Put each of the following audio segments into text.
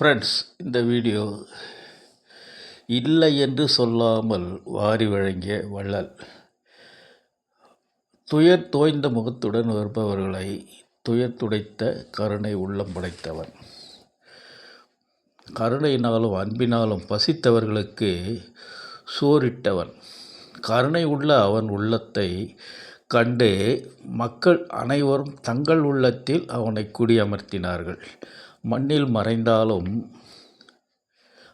Friends இந்த video இல்லை என்று சொல்லாமல் வாரி வழங்கிய வள்ளல். துயர் தோய்ந்த முகத்துடன் வருபவர்களை துயர் துடைத்த கருணை உள்ளம் படைத்தவன். கருணையினாலும் அன்பினாலும் பசித்தவர்களுக்கு சோறிட்டவன் கருணை உள்ள அவன் உள்ளத்தை கண்டு மக்கள் அனைவரும் தங்கள் உள்ளத்தில் அவனை குடியமர்த்தினார்கள். மண்ணில் மறைந்தாலும்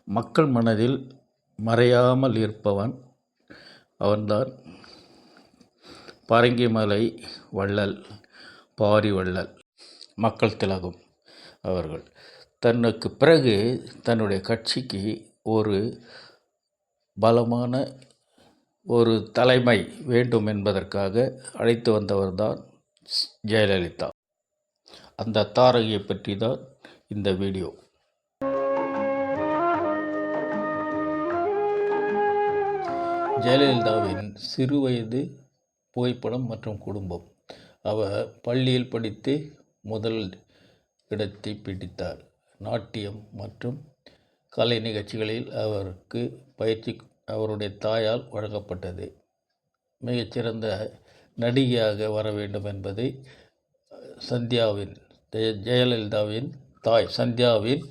மக்கள் மனதில் மறையாமல் இருப்பவன் அவன்தான். பரங்கிமலை வள்ளல் பாரி வள்ளல் மக்கள் திலகம் அவர்கள். தனக்கு பிறகு தன்னுடைய கட்சிக்கு ஒரு பலமான ஒரு தலைமை வேண்டும் என்பதற்காக அழைத்து வந்தவர்தான் ஜெயலலிதா. அந்த தாரகையை பற்றி தான் இந்த வீடியோ. ஜெயலலிதாவின் சிறுவயது புகைப்படம் மற்றும் குடும்பம். அவர் பள்ளியில் படித்து முதல் இடத்தை பிடித்தார். நாட்டியம் மற்றும் கலை நிகழ்ச்சிகளில் அவருக்கு பயிற்சி அவருடைய தாயால் வழங்கப்பட்டது. மிகச்சிறந்த நடிகையாக வர வேண்டும் என்பது சந்தியாவின் ஜெய- ஜெயலலிதாவின் தாய் சந்தியாவின்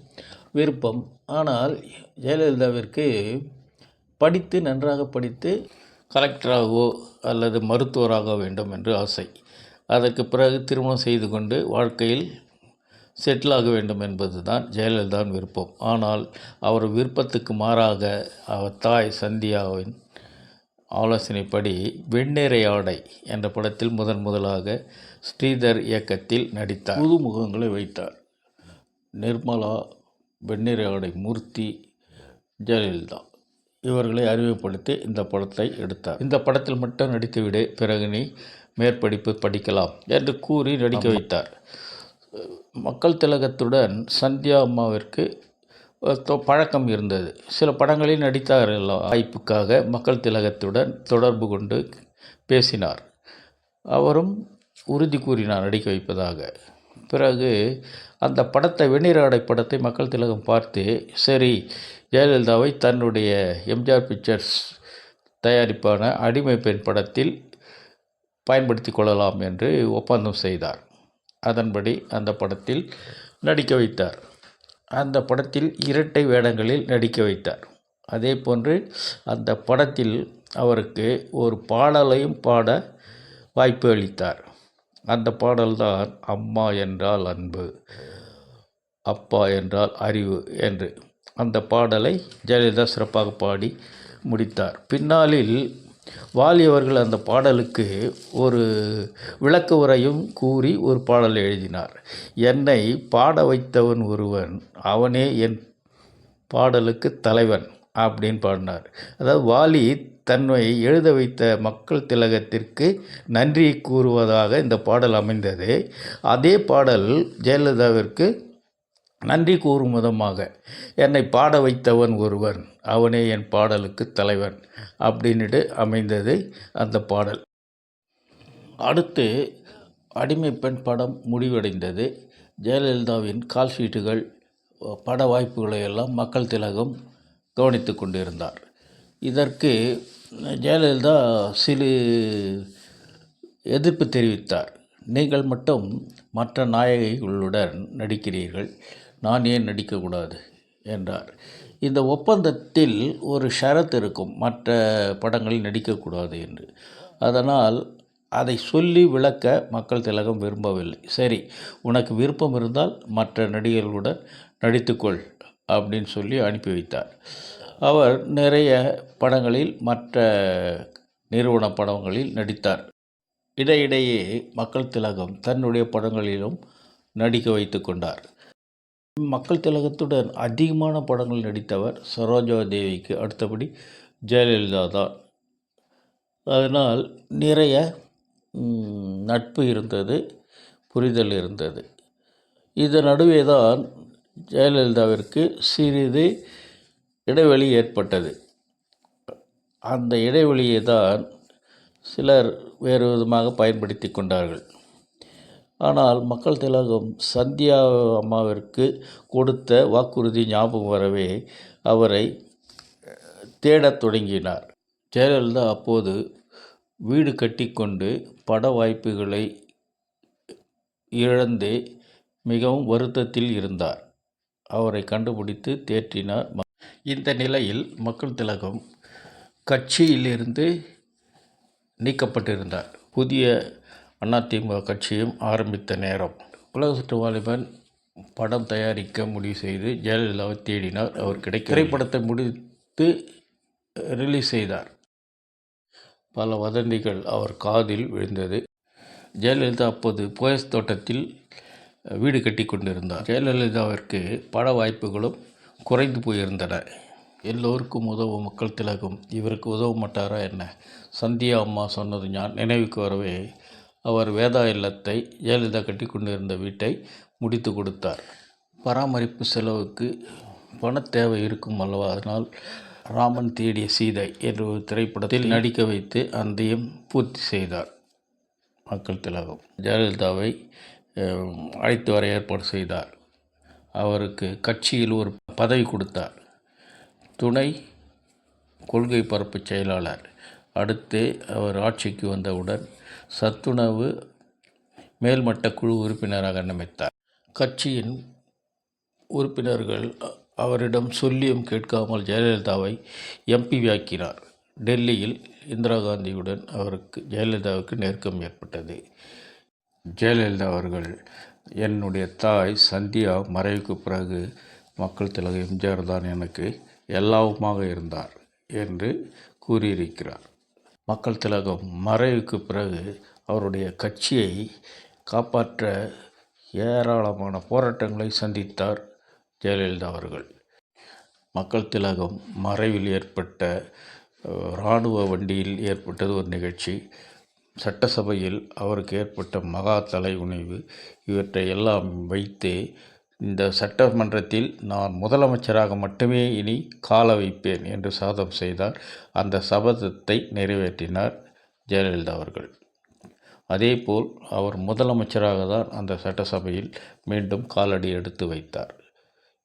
விருப்பம். ஆனால் ஜெயலலிதாவிற்கு படித்து நன்றாக படித்து கலெக்டராகவோ அல்லது மருத்துவராக வேண்டும் என்று ஆசை. அதற்கு பிறகு திருமணம் செய்து கொண்டு வாழ்க்கையில் செட்டில் ஆக வேண்டும் என்பது தான் ஜெயலலிதா விருப்பம். ஆனால் அவர் விருப்பத்துக்கு மாறாக அவர் தாய் சந்தியாவின் ஆலோசனைப்படி வெண்ணிறையாடை என்ற படத்தில் முதன் முதலாக ஸ்ரீதர் இயக்கத்தில் நடித்தார். புது முகங்களை வைத்தார். நிர்மலா வெண்ணிறை ஆடை மூர்த்தி ஜெயலலிதா இவர்களை அறிமுகப்படுத்தி இந்த படத்தை எடுத்தார். இந்த படத்தில் மட்டும் நடித்துவிடு பிறகு நீ மேற்படிப்பு படிக்கலாம் என்று கூறி நடிக்க வைத்தார். மக்கள் திலகத்துடன் சந்தியா அம்மாவிற்கு பழக்கம் இருந்தது. சில படங்களில் நடித்தார் வாய்ப்புக்காக மக்கள் திலகத்துடன் தொடர்பு கொண்டு பேசினார். அவரும் உறுதி கூறினார் நடிக்க வைப்பதாக. பிறகு அந்த படத்தை வெண்ணிராடை படத்தை மக்கள் திலகம் பார்த்து சரி ஜெயலலிதாவை தன்னுடைய எம்ஜிஆர் பிக்சர்ஸ் தயாரிப்பான அடிமை பெண் படத்தில் பயன்படுத்தி கொள்ளலாம் என்று ஒப்பந்தம் செய்தார். அதன்படி அந்த படத்தில் நடிக்க வைத்தார். அந்த படத்தில் இரட்டை வேடங்களில் நடிக்க வைத்தார். அதே போன்று அந்த படத்தில் அவருக்கு ஒரு பாடலையும் பாட வாய்ப்பு அளித்தார். அந்த பாடல்தான் அம்மா என்றால் அன்பு அப்பா என்றால் அறிவு என்று. அந்த பாடலை ஜெயலலிதா சிறப்பாக பாடி முடித்தார். பின்னாளில் வாலி அவர்கள் அந்த பாடலுக்கு ஒரு விளக்க உரையும் கூறி ஒரு பாடல் எழுதினார். என்னை பாட வைத்தவன் ஒருவன் அவனே என் பாடலுக்கு தலைவன். அப்படின்னு பாடினார். அதாவது வாலி தன்னை எழுத வைத்த மக்கள் திலகத்திற்கு நன்றி கூறுவதாக இந்த பாடல் அமைந்தது. அதே பாடல் ஜெயலலிதாவிற்கு நன்றி கூறும் விதமாக என்னை பாட வைத்தவன் ஒருவன் அவனே என் பாடலுக்கு தலைவன் அப்படின்னுட்டு அமைந்தது அந்த பாடல். அடுத்து அடிமை பெண் படம் முடிவடைந்தது. ஜெயலலிதாவின் கால்ஷீட்டுகள் பட வாய்ப்புகளை எல்லாம் மக்கள் திலகம் கவனித்து கொண்டிருந்தார். இதற்கு ஜெயலலிதா சிறு எதிர்ப்பு தெரிவித்தார். நீங்கள் மட்டும் மற்ற நாயகிகளுடன் நடிக்கிறீர்கள். நான் ஏன் நடிக்கக்கூடாது? என்றார். இந்த ஒப்பந்தத்தில் ஒரு ஷரத் இருக்கும். மற்ற படங்களில் நடிக்கக்கூடாது என்று. அதனால் அதை சொல்லி விளக்க மக்கள் திலகம் விரும்பவில்லை. சரி உனக்கு விருப்பம் இருந்தால் மற்ற நடிகர்களுடன் நடித்துக்கொள். அப்படின்னு சொல்லி அனுப்பி வைத்தார். அவர் நிறைய படங்களில் மற்ற நிறுவன படங்களில் நடித்தார். இடையிடையே மக்கள் திலகம் தன்னுடைய படங்களிலும் நடிக்க வைத்து கொண்டார். மக்கள் திலகத்துடன் அதிகமான படங்கள் நடித்தவர் சரோஜா தேவிக்கு அடுத்தபடி ஜெயலலிதா தான். அதனால் நிறைய நட்பு இருந்தது புரிதல் இருந்தது. இதன் நடுவே தான் ஜெயலலிதாவிற்கு சிறிது இடைவெளி ஏற்பட்டது. அந்த இடைவெளியை தான் சிலர் வேறு விதமாக பயன்படுத்தி கொண்டார்கள். ஆனால் மக்கள் திலகம் சந்தியா அம்மாவிற்கு கொடுத்த வாக்குறுதி ஞாபகம் வரவே அவரை தேடத் தொடங்கினார். ஜெயலலிதா அப்போது வீடு கட்டிக்கொண்டு பட வாய்ப்புகளை இழந்து மிகவும் வருத்தத்தில் இருந்தார். அவரை கண்டுபிடித்து தேற்றினார். இந்த நிலையில் மக்கள் திலகம் கட்சியிலிருந்து நீக்கப்பட்டிருந்தார். புதிய அதிமுக கட்சியும் ஆரம்பித்த நேரம். உலக சுற்று வாலிபன் படம் தயாரிக்க முடிவு செய்து ஜெயலலிதாவை தேடினார். அவர் கிடைக்க திரைப்படத்தை முடித்து ரிலீஸ் செய்தார். பல வதந்திகள் அவர் காதில் விழுந்தது. ஜெயலலிதா அப்போது போயஸ் தோட்டத்தில் வீடு கட்டி கொண்டிருந்தார். ஜெயலலிதாவிற்கு பட வாய்ப்புகளும் குறைந்து போயிருந்தன. எல்லோருக்கும் உதவும் மக்கள் திலகம். இவருக்கு உதவ மாட்டாரா என்ன? சந்தியா அம்மா சொன்னது ஞான் நினைவுக்கு வரவே அவர் வேதா இல்லத்தை ஜெயலலிதா கட்டி கொண்டிருந்த வீட்டை முடித்து கொடுத்தார். பராமரிப்பு செலவுக்கு பண தேவை இருக்கும் அல்லவா? அதனால் ராமன் தேடிய சீதை என்ற ஒரு திரைப்படத்தில் நடிக்க வைத்து அந்தையும் பூர்த்தி செய்தார். மக்கள் திலகம். ஜெயலலிதாவை அழைத்து வர ஏற்பாடு செய்தார். அவருக்கு கட்சியில் ஒரு பதவி கொடுத்தார். துணை கொள்கை பரப்பு செயலாளர். அடுத்து அவர் ஆட்சிக்கு வந்தவுடன் சத்துணவு மேல்மட்ட குழு உறுப்பினராக நியமித்தார். கட்சியின் உறுப்பினர்கள் அவரிடம் சொல்லியும் கேட்காமல் ஜெயலலிதாவை எம்பியாக்கினார் டெல்லியில் இந்திரா காந்தியுடன் அவருக்கு ஜெயலலிதாவுக்கு நெருக்கம் ஏற்பட்டது. ஜெயலலிதா அவர்கள் என்னுடைய தாய் சந்தியா மறைவுக்கு பிறகு மக்கள் திலக எம்ஜிஆர் தான் எனக்கு எல்லாவுமாக இருந்தார் என்று கூறியிருக்கிறார். மக்கள் திலகம் மறைவுக்கு பிறகு அவருடைய கட்சியை காப்பாற்ற ஏராளமான போராட்டங்களை சந்தித்தார் ஜெயலலிதா அவர்கள். மக்கள் திலகம் மறைவில் ஏற்பட்ட இராணுவ வண்டியில் ஏற்பட்டது ஒரு நிகழ்ச்சி. சட்டசபையில் அவருக்கு ஏற்பட்ட மகா தலைகுனிவு இவற்றை எல்லாம் வைத்தே இந்த சட்டமன்றத்தில் நான் முதலமைச்சராக மட்டுமே இனி கால வைப்பேன் என்று சாதம் செய்தார். அந்த சபதத்தை நிறைவேற்றினார் ஜெயலலிதா அவர்கள். அதேபோல் அவர் முதலமைச்சராக தான் அந்த சட்டசபையில் மீண்டும் காலடி எடுத்து வைத்தார்.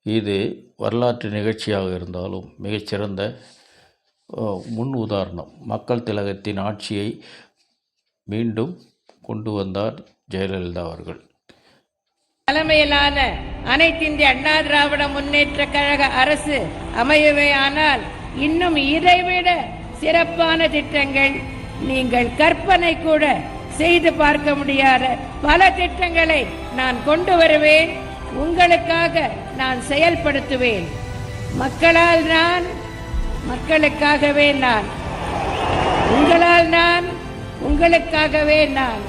இது வரலாற்று நிகழ்ச்சியாக இருந்தாலும் மிகச்சிறந்த முன் உதாரணம். மக்கள் திலகத்தின் ஆட்சியை மீண்டும் கொண்டு வந்தார் ஜெயலலிதா அவர்கள். தலைமையிலான அனைத்திந்திய அண்ணா திராவிட முன்னேற்ற கழக அரசு அமையவே ஆனால் இன்னும் இதைவிட சிறப்பான திட்டங்கள் நீங்கள் கற்பனை கூட செய்து பார்க்க முடியாத பல திட்டங்களை நான் கொண்டு வருவேன். உங்களுக்காக நான் செயல்படுத்துவேன். மக்களால் நான் மக்களுக்காகவே நான். உங்களால் நான் உங்களுக்காகவே நான்